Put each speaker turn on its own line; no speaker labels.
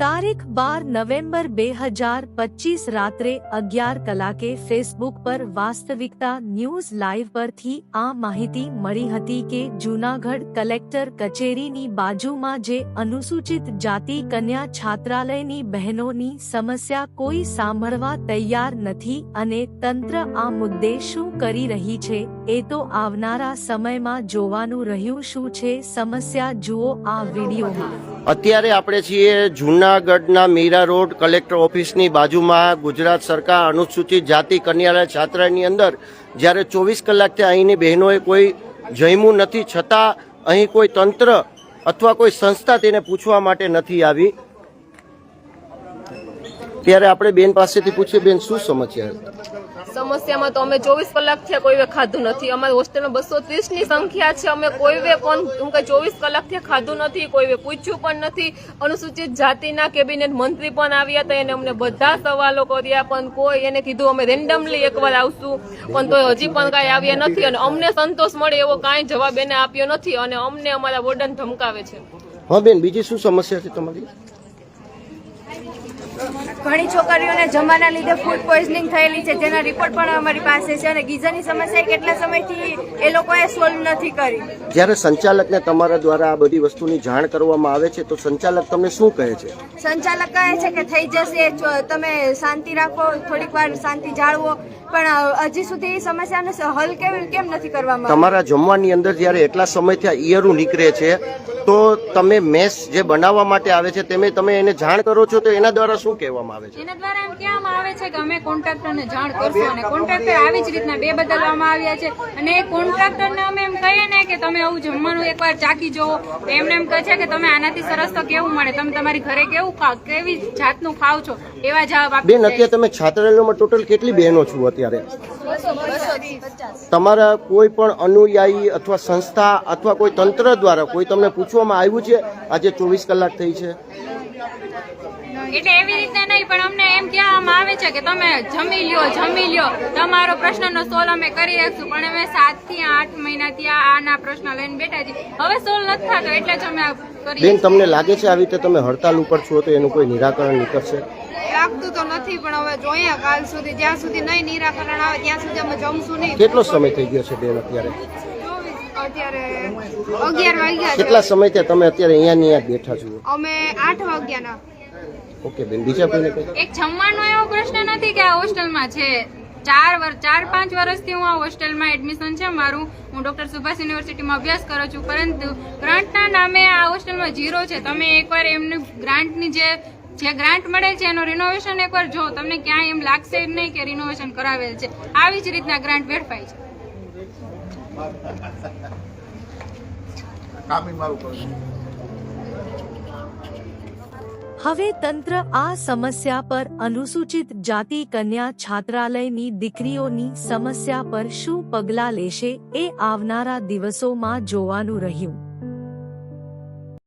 તારીખ બાર નવેમ્બર બે હજાર પચીસ રાત્રે અગિયાર કલાકે ફેસબુક પર વાસ્તવિકતા ન્યૂઝ લાઈવ પરથી આ માહિતી મળી હતી કે જૂનાગઢ કલેક્ટર કચેરીની બાજુમાં જે અનુસૂચિત જાતિ કન્યા છાત્રાલયની બહેનોની સમસ્યા કોઈ સાંભળવા તૈયાર નથી અને તંત્ર આ મુદ્દે શું કરી રહી છે એ તો આવનારા સમયમાં જોવાનું રહ્યું શું છે સમસ્યા, જુઓ આ વિડીયોમાં.
અત્યારે આપણે છીએ જૂનાગઢના મીરા રોડ કલેક્ટર ઓફિસની બાજુમાં. ગુજરાત સરકાર અનુસૂચિત જાતિ કન્યાલય છાત્રાની અંદર જ્યારે ચોવીસ કલાકથી અહીંની બહેનોએ કોઈ જમ્યું નથી, છતાં અહીં કોઈ તંત્ર અથવા કોઈ સંસ્થા તેને પૂછવા માટે નથી આવી. ત્યારે આપણે બેન પાસેથી પૂછીએ, બેન, શું સમસ્યા?
સમસ્યામાં તો અમે ચોવીસ કલાક થયા, કોઈ ખાધું નથી. અમારી હોસ્ટેલમાં બસો ત્રીસની સંખ્યા છે. અમે કોઈ પણ હું કઈ ચોવીસ કલાક થયા ખાધું નથી, કોઈ પૂછ્યું પણ નથી. અનુસૂચિત જાતિના કેબિનેટ મંત્રી પણ આવ્યા હતા, એને અમને બધા સવાલો કર્યા, પણ કોઈ એને કીધું, અમે રેન્ડમલી એકવાર આવશું. પણ તો હજી પણ કાંઈ આવ્યા નથી અને અમને સંતોષ મળે એવો કાંઈ જવાબ એને આપ્યો નથી અને અમને અમારા વોર્ડન ધમકાવે છે.
હા બેન, બીજી શું સમસ્યા છે તમારી?
ઘણી છોકરીઓને જમાના લીધે ફૂડ પોઈઝનિંગ થયેલી છે જેના રિપોર્ટ પણ અમારી પાસે છે અને ગીઝરની સમસ્યા કેટલા સમયથી એ લોકોએ સોલ્વ નથી કરી.
જ્યારે સંચાલકને તમારા દ્વારા આ બધી વસ્તુની જાણ કરવામાં આવે છે તો સંચાલક તમને શું કહે છે?
સંચાલક કહે છે કે થઈ જશે તમે શાંતિ રાખો થોડીક વાર શાંતિ જાળવો. પણ હજી સુધી એ સમસ્યાનો હલ કેમ કેમ નથી કરવામાં?
તમારા જમવાની અંદર જ્યારે એટલા સમયથી આ ઈયરું નીકળે છે તો તમે મેસ જે બનાવવા માટે આવે છે તમે તમે એને જાણ કરો છો તો એના દ્વારા શું કહેવામાં આવે છે?
એના દ્વારા એમ કહેવામાં આવે છે કે અમે કોન્ટ્રાક્ટરને જાણ કરશું અને કોન્ટ્રાક્ટર આવી જ રીતના બે બદલવામાં આવ્યા છે અને એ કોન્ટ્રાક્ટરને અમે એમ કહીએ ને કે તમે આવું જમવાનું એકવાર ચાખી જુઓ. તો એમને એમ કહે છે કે તમે આનાથી સરસ તો કેવું મળે? તમે તમારી ઘરે કેવું કેવી જાતનું ખાવ છો? એવા જવાબ આપી
બેન અત્યારે તમે છાત્રાલયમાં ટોટલ કેટલી બહેનો છો અત્યારે? તમારા કોઈ પણ અનુયાયી અથવા સંસ્થા અથવા કોઈ તંત્ર દ્વારા કોઈ તમને પૂછવામાં આવ્યું છે આજે ચોવીસ કલાક થઈ છે?
એટલે એવી રીતે નહીં પણ અમને એમ કહેવામાં આવે છે કે તમે જમી લ્યો જમી લ્યો. તમારો પ્રશ્નનો સોલ અમે કરી રાખશું પણ અમે સાતથી આઠ મહિનાથી આના પ્રશ્ન લઈને બેઠા છીએ. હવે સોલ નથી થતો એટલે જ અમે
બેન તમને લાગે છે આવી રીતે તમે હડતાલ ઉપર છો તો એનું કોઈ નિરાકરણ નીકળશે?
લાગતું તો નથી પણ હવે જોઈએ કાલ સુધી. જ્યાં સુધી નહીં નિરાકરણ આવે ત્યાં સુધી અમે જમશું નહીં.
કેટલો સમય થઈ ગયો છે બેન અત્યારે?
અત્યારે અગિયાર વાગ્યા
કેટલા સમયથી તમે અત્યારે અહીંયા ને અહીંયા બેઠા છો?
અમે આઠ વાગ્યાના.
ઓકે બેન બીજા કોઈને
એક જમવાનો એવો પ્રશ્ન નથી કે આ હોસ્ટેલમાં છે. ચાર વર ચાર પાંચ વર્ષથી હું આ હોસ્ટેલમાં એડમિશન છે. મારું હું ડૉક્ટર સુભાષ યુનિવર્સિટીમાં અભ્યાસ કરું છું. પરંતુ ગ્રાન્ટના નામે આ હોસ્ટેલમાં ઝીરો છે. તમે એકવાર એમની ગ્રાન્ટની જે જે ગ્રાન્ટ મળે છે એનું રિનોવેશન એકવાર જો તમને ક્યાંય એમ લાગશે જ નહીં કે રિનોવેશન કરાવેલ છે. આવી જ રીતના ગ્રાન્ટ વેડફાય છે.
હવે તંત્ર આ સમસ્યા પર અનુસૂચિત જાતિ કન્યા છાત્રાલયની દીકરીઓની સમસ્યા પર શું પગલાં લેશે એ આવનારા દિવસોમાં જોવાનું રહ્યું.